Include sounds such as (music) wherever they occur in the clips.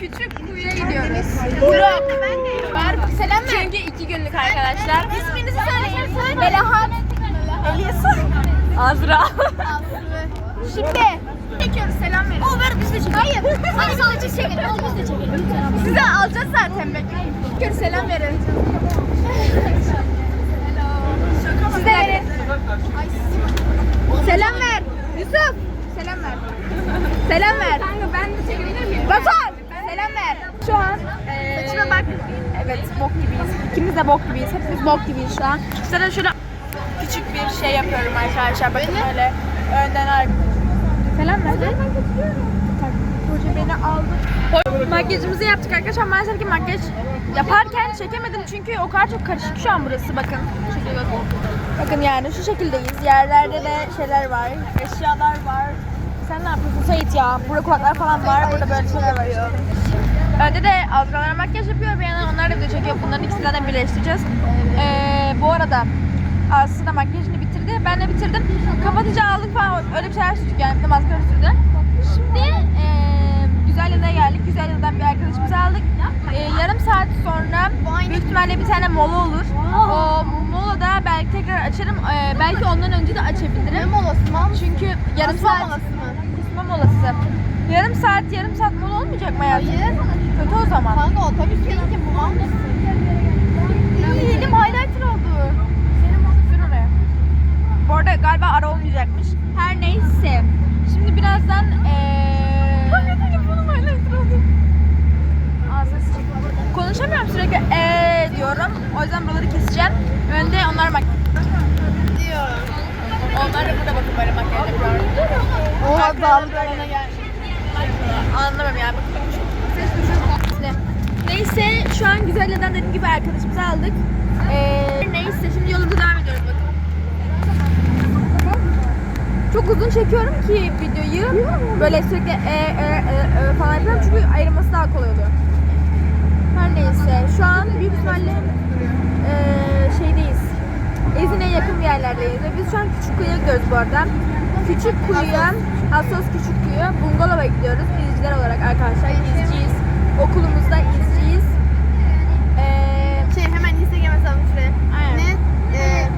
küçük kuyuya gidiyoruz. Vlog. Var selam ver. Çünkü iki günlük arkadaşlar. İsminizi söyleyin. Melahat. Elias. Azra. Şimdi çekiyoruz selam verin. O ver biz de çekelim. Hayır. Hadi sadece çekelim. Hadi biz de çekelim. Size alacağız zaten bekleyin. Çekiyoruz selam verin. Siz de verin. Selam ver. Yusuf. Selam ver. Selam ver. Kanka ben de çekebilir miyim? Batuhan. Selam ver. Şu an Saçına bak. Evet bok gibiyiz. İkimiz de bok gibiyiz. Hepimiz bok gibiyiz şu an. Sana şöyle küçük bir şey yapıyorum arkadaşlar. Bakın öyle önden ar- Selam ver. Hoca beni aldı. Makyajımızı yaptık arkadaşlar. Maalesef ki makyaj yaparken çekemedim çünkü o kadar çok karışık şu an burası bakın. Bakın yani şu şekildeyiz. Yerlerde de şeyler var. Eşyalar var. Sen ne yapıyorsun Sait ya? Burada kulaklar falan var. Burada böyle şeyler var. Önde de Azralar makyaj yapıyor. Bir yandan onlar da video çekiyor. Bunların ikisini zaten birleştireceğiz. Ee, bu arada Aslı da makyajını bitirdi. Ben de bitirdim. Kapatıcı aldık falan. Öyle bir şeyler sürdük yani. Bir de maskara sürdü. Şimdi ee, Güzel Yıla'ya geldik. Güzel Yıla'dan bir arkadaşımızı aldık. Ee, yarım saat sonra büyük ihtimalle bir tane mola olur. O molada belki tekrar açarım. Ee, belki ondan önce de açabilirim. Ne molası mı? Çünkü yarım saat. molası mı? Kusma molası. Yarım saat, yarım saat mola olmayacak mı hayatım? Hayır. Kötü o zaman. Kanka otobüs değil ki bu mal mısın? İyi, elim highlighter oldu. Senin modu sür oraya. Bu arada galiba ara olmayacakmış. Her neyse. Şimdi birazdan eee... Kanka telefonum highlighter oldu. Ağzına sıçayım. Konuşamıyorum sürekli eee diyorum. O yüzden buraları keseceğim. Önde onlar. Diyor. Onlar da burada bakın böyle makyaj yapıyor. Oha gel. Anlamam yani. Ne? Neyse şu an Güzelle'den dediğim gibi arkadaşımızı aldık. Ee, neyse şimdi yolumuza devam ediyoruz bakın. Çok uzun çekiyorum ki videoyu. Böyle sürekli e, e, e, e falan yapıyorum çünkü ayrılması daha kolay oluyor. Her neyse şu an büyük ihtimalle e, şeydeyiz. Ezin'e yakın bir yerlerdeyiz. Ve biz şu an Küçük Kuyu'ya gidiyoruz bu arada. Küçük Kuyu'ya, Assos Küçük Kuyu, Bungalov'a gidiyoruz. İzciler olarak arkadaşlar. İzciyiz. Okulumuzda izciyiz. Ee, Şey hemen Instagram hesabım şuraya. Aynen. Ne? Ee,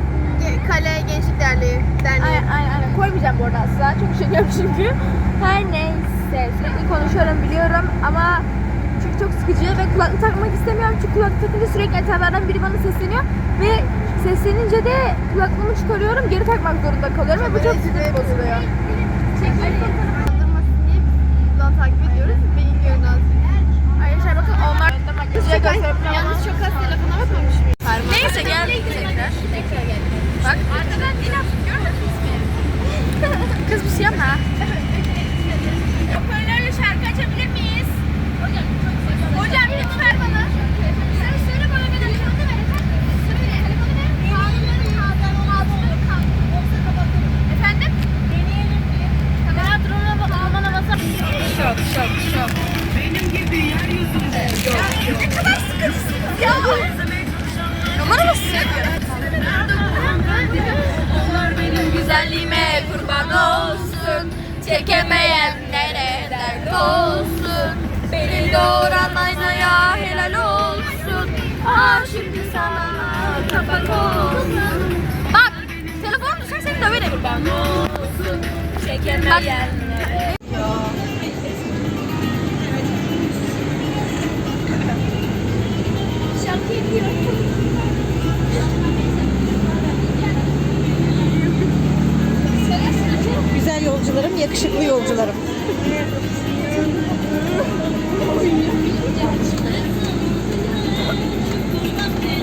Ge- Kale Gençlik Derneği. Derneği. aynen, aynen, aynen. Koymayacağım bu arada asla. Çok üşeniyorum (laughs) çünkü. Her neyse. Sürekli konuşuyorum biliyorum ama çünkü çok sıkıcı ve kulaklık takmak istemiyorum. Çünkü kulaklık takınca sürekli etraflardan biri bana sesleniyor ve seslenince de kulaklığımı çıkarıyorum, geri takmak zorunda kalıyorum ve bu çok sinir bozuluyor. Takip ediyoruz. Benim görünüz. Arkadaşlar bakın onlar makyajı. Yalnız çok az telefona bakmamış mıyım? Neyse geldik tekrar. Bak arkadan inan görmediniz mi? Güzelliğime kurban olsun. Çekemeyenlere dert olsun? Beni doğuran aynaya helal olsun. Ah şimdi sana kapak olsun. Bak telefon düşer seni döverim. Kurban olsun. Çekemeyenlere Şarkı yapıyorum Güzel yolcularım, yakışıklı yolcularım.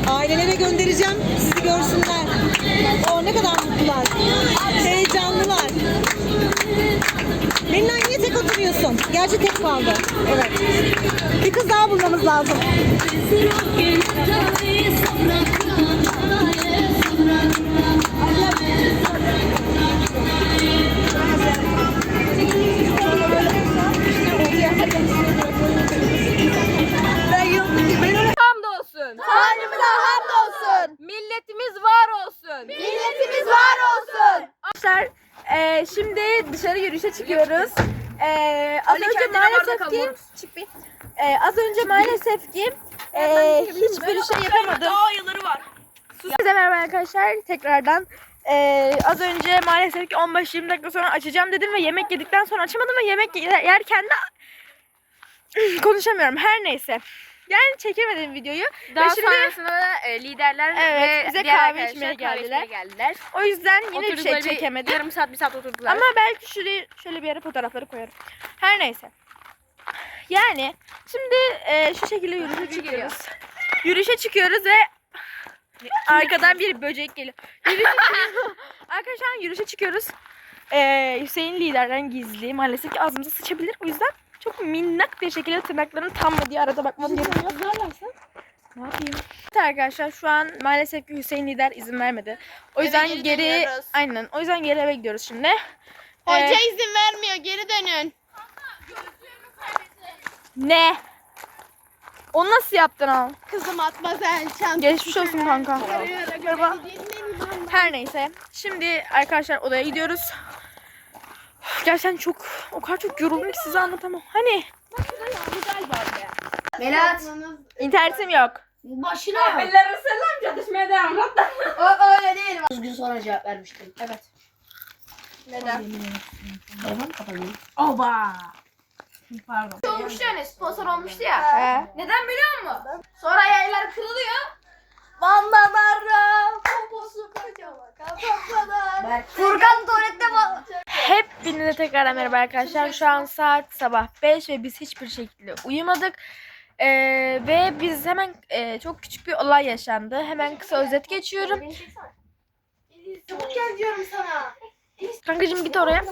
Ailelere göndereceğim, sizi görsünler. O ne kadar mutlular, heyecanlılar. Melinay niye tek oturuyorsun? Gerçi tek kaldı. Evet. Bir kız daha bulmamız lazım. Eee az Ali önce kendine maalesef bardak ki gidiyoruz. Çık bir. Ee, az önce maalesef ki (laughs) ee, hiçbir şey yapamadım. Daha yılları var. Size merhaba arkadaşlar tekrardan. Ee, az önce maalesef ki 15-20 dakika sonra açacağım dedim ve yemek yedikten sonra açamadım ve yemek ye- yerken de (laughs) konuşamıyorum. Her neyse. Yani çekemedim videoyu. Daha ve şimdi sonrasında da e, liderler Evet, ve bize diğer kahve arkadaşlar içmeye kahve geldiler. içmeye geldiler. o yüzden yine bir şey çekemedim. Yarım saat bir saat oturdular. Ama belki şurayı şöyle bir yere fotoğrafları koyarım. Her neyse. Yani şimdi e, şu şekilde yürüyüşe çıkıyoruz. Yürüyüşe çıkıyoruz ve arkadan bir böcek geliyor. Yürüyüşe (laughs) Arkadaşlar yürüyüşe çıkıyoruz. E, Hüseyin liderden gizli. Maalesef ki ağzımıza sıçabilir. O yüzden çok minnak bir şekilde tırnaklarının tam mı diye arada bakmam gerekiyor. Ne yapayım? Evet arkadaşlar şu an maalesef ki Hüseyin lider izin vermedi. O yüzden geri geri, dönüyoruz. aynen o yüzden geri eve gidiyoruz şimdi. Hoca Ee, izin vermiyor geri dönün. Ne? Onu nasıl yaptın al? Kızım atmazen çanta. Geçmiş olsun kanka. Her neyse. Şimdi arkadaşlar odaya gidiyoruz. Gerçekten çok o kadar çok yoruldum ki size anlatamam. Hani Belat. internetim yok. Başına. Ellerim selam çalışmaya devam. O öyle değil. Düzgün sonra cevap vermiştim. Evet. Neden? Telefon kapalı. Oba. Pardon. Olmuştu yani sponsor olmuştu ya. He. Neden biliyor musun? Sonra yaylar kırılıyor. Bandalara poposu kocaman kapatılar. Furkan tuvalette bak. Hepinize tekrardan merhaba arkadaşlar. Şu an saat sabah 5 ve biz hiçbir şekilde uyumadık. Ee, ve biz hemen e, çok küçük bir olay yaşandı. Hemen kısa özet geçiyorum. Çabuk gel diyorum sana. Kankacığım git oraya.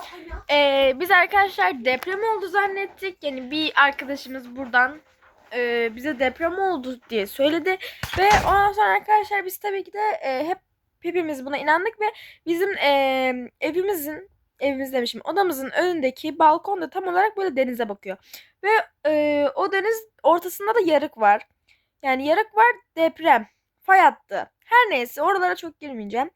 Ee, biz arkadaşlar deprem oldu zannettik. Yani bir arkadaşımız buradan e, bize deprem oldu diye söyledi. Ve ondan sonra arkadaşlar biz tabii ki de e, hep hepimiz buna inandık ve bizim e, evimizin evimiz demişim odamızın önündeki balkon da tam olarak böyle denize bakıyor. Ve e, o deniz ortasında da yarık var. Yani yarık var deprem. Fay hattı. Her neyse oralara çok girmeyeceğim.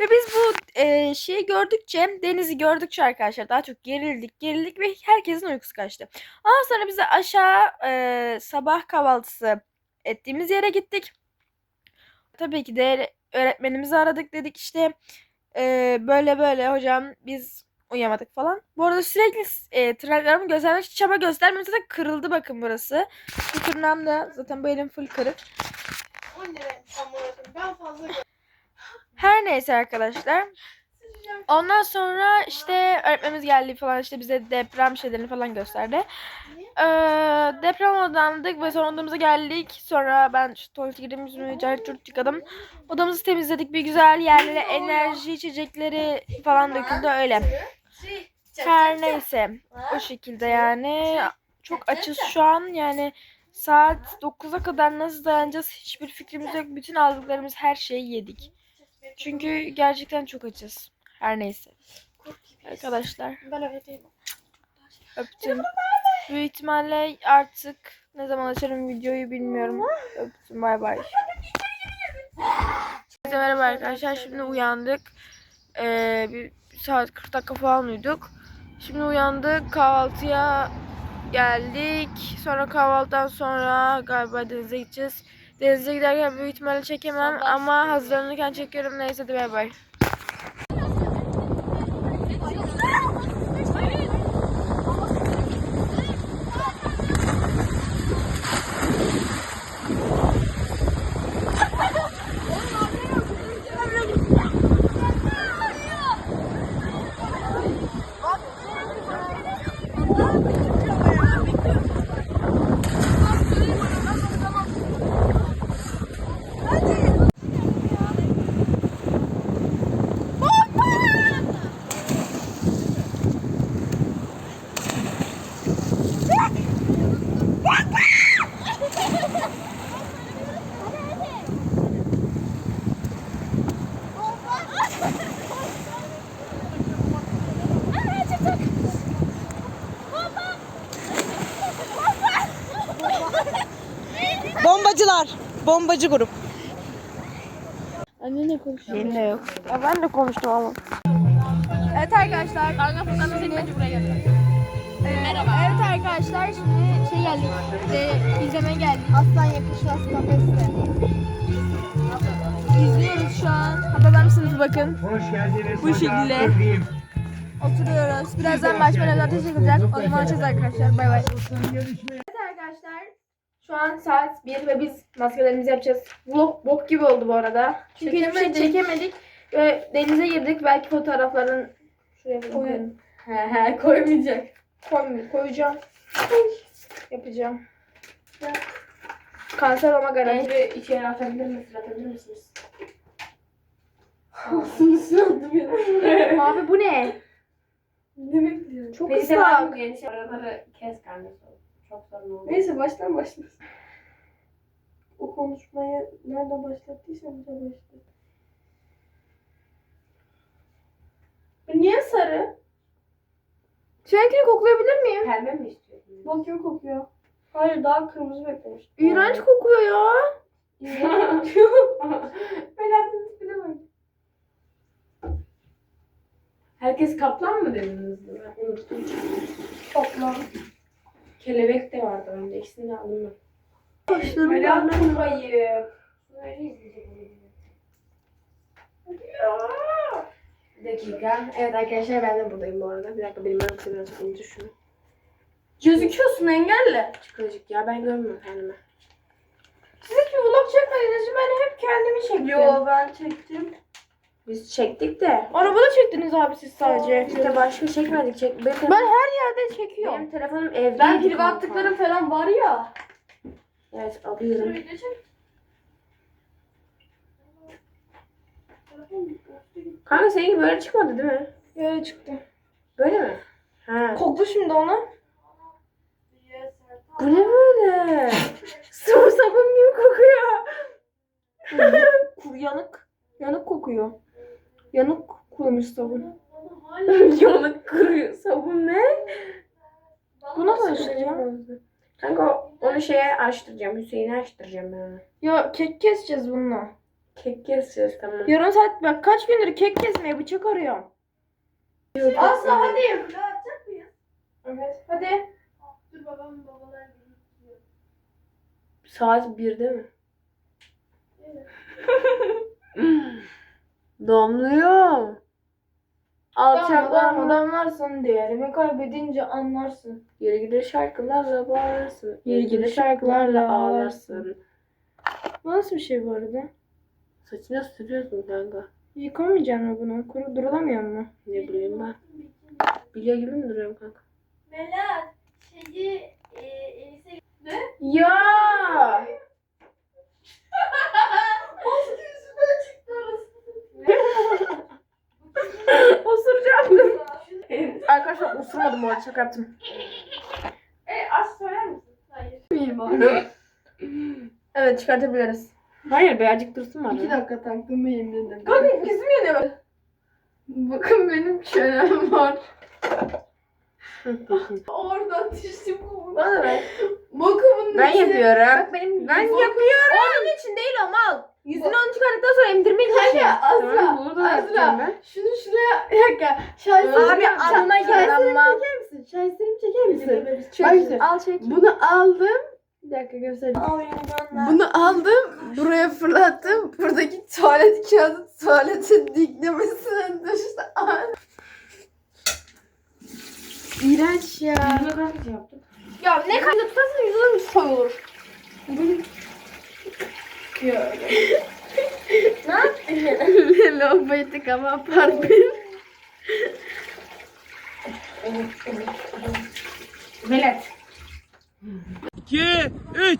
Ve biz bu e, şeyi gördükçe, denizi gördükçe arkadaşlar daha çok gerildik, gerildik ve herkesin uykusu kaçtı. Ondan sonra bize aşağı e, sabah kahvaltısı ettiğimiz yere gittik. Tabii ki de öğretmenimizi aradık dedik işte e, böyle böyle hocam biz uyuyamadık falan. Bu arada sürekli e, tırnaklarımı göstermek için çaba göstermemize de kırıldı bakın burası. Bu tırnağım da zaten bu elim full kırık. Her neyse arkadaşlar. Ondan sonra işte öğretmenimiz geldi falan işte bize deprem şeylerini falan gösterdi. Ee, deprem odandık ve sonra odamıza geldik. Sonra ben işte tuvalete girdim yüzümü cart curt yıkadım. Odamızı temizledik bir güzel yerlere enerji içecekleri falan döküldü öyle. Her neyse o şekilde yani çok açız şu an yani saat 9'a kadar nasıl dayanacağız hiçbir fikrimiz yok. Bütün aldıklarımız her şeyi yedik. Çünkü gerçekten çok açız. Her neyse. Arkadaşlar öptüm. Büyük ihtimalle artık ne zaman açarım videoyu bilmiyorum. Öptüm bay bay. Herkese merhaba arkadaşlar. Şimdi uyandık. Ee, bir bir saat 40 dakika falan uyuduk. Şimdi uyandık. Kahvaltıya geldik. Sonra kahvaltıdan sonra galiba denize gideceğiz. Denize giderken büyük ihtimalle çekemem ama hazırlanırken çekiyorum. Neyse hadi bay bay. Bombacı grup. Anne ne konuşuyor? Benim de yok. Ya ben de konuştum ama. Evet arkadaşlar. Kanka Furkan'ın seni bence buraya geldi. Merhaba. Evet arkadaşlar şimdi şey geldik. E, izleme geldik. Aslan Yakışmaz Kafesi. İzliyoruz şu an. Haberler misiniz bakın. Hoş geldiniz. Bu şekilde. Oturuyoruz. Birazdan başkanımız ateş yakılacak. O zaman açacağız arkadaşlar. Bay bay. Şu an saat 1 ve biz maskelerimizi yapacağız. Vlog bok gibi oldu bu arada. Çünkü hiçbir şey çekemedik. Ve denize girdik. Belki fotoğrafların şuraya falan koyalım. He he koymayacak. Koy, koyacağım. Yapacağım. Kanser olma garanti. Bence içeri atabilir misiniz? Atabilir misiniz? (laughs) Ya. (laughs) Abi bu ne? Ne bekliyorsun? Çok ıslak. araları kes kardeşim. Çok sorun oldu. Neyse baştan başlasın. O konuşmayı nerede başlattıysan bir de başla. Bu niye sarı? Seninkini koklayabilir miyim? Pembe mi istiyorsun? Bok yok kokuyor. Hayır daha kırmızı beklemiş. İğrenç kokuyor ya. (laughs) Belat'ın tipine bak. Herkes kaplan mı dediniz? Ben unuttum. Toplam. Kelebek de vardı önde. İkisini de aldım ben. Başlarım Belat çok ayıp. Böyle izleyecek Bir dakika. Evet arkadaşlar ben de buradayım bu arada. Bir dakika benim ben biraz unuttum şunu. Gözüküyorsun engelle. Çıkacık ya ben görmüyorum kendimi. Siz hiç vlog çekmediniz? Ben hep kendimi çektim. Yo ben çektim. Biz çektik de. Arabada çektiniz abi siz sadece. İşte başka çekmedik. Çek. Benim, Ben her yerde çekiyorum. benim telefonum evde. Ben privatlıklarım falan var ya. Evet alıyorum. Kanka seninki böyle çıkmadı değil mi? Böyle çıktı. Böyle mi? Ha. Koklu şimdi onu. Bu ne böyle? (laughs) Sıvı sabun gibi kokuyor. Kur yanık. Yanık kokuyor. Yanık kurumuş sabun. (laughs) Yanık kuruyor. Sabun ne? Bu nasıl açılıyor? Kanka onu şeye açtıracağım. Hüseyin'e açtıracağım ben onu. Ya kek keseceğiz bununla. Kek keseceğiz tamam. Yarım saat bak kaç gündür kek kesmeye bıçak arıyorum. Asla hadi. Evet. Hadi. Saat 1'de mi? (laughs) Damlıyor. Alçaklar damlarsın değerimi kaybedince anlarsın. Yeri gider şarkılarla bağırsın. Yeri gelir şarkılarla ağlarsın. Bu nasıl bir şey bu arada? Saçına sürüyorsun kanka. Yıkamayacak mı bunu? Kuru durulamıyor mu? Ne bileyim ben. Biliyor gibi mi duruyorum kanka? Belat şeyi e, Elise Ya! (laughs) Arkadaşlar usurmadım bu arada şaka yaptım. E az söyler misin? Hayır. Evet çıkartabiliriz. Hayır be acık dursun bana. İki dakika taktım yemin ederim. Kanka ikisi mi yanıyor? Bakın benim çenem var. Oradan düştüm kovuna. Bana ver. Bakımın ben yapıyorum. Bak benim Ben yapıyorum. Onun için değil o mal. Yüzünü onu çıkardıktan sonra için. Kanka Tamam Azra. bunu da yapacağım Azra. ben. Şunu dakika. Şaheslerimi Abi alnına yaranma. çeker misin? Şaheslerimi çeker misin? Çek, al çek. Bunu aldım. Bir dakika göstereyim. Al beni gönder. Bunu aldım. Buraya fırlattım. Buradaki tuvalet kağıdı tuvaletin diklemesine düştü. (laughs) İğrenç ya. Bunu ben de yaptım. Ya ne kadar tutarsan yüzünün soyulur. Lavaboyu tıkama parfüm. Velet. 2, 3.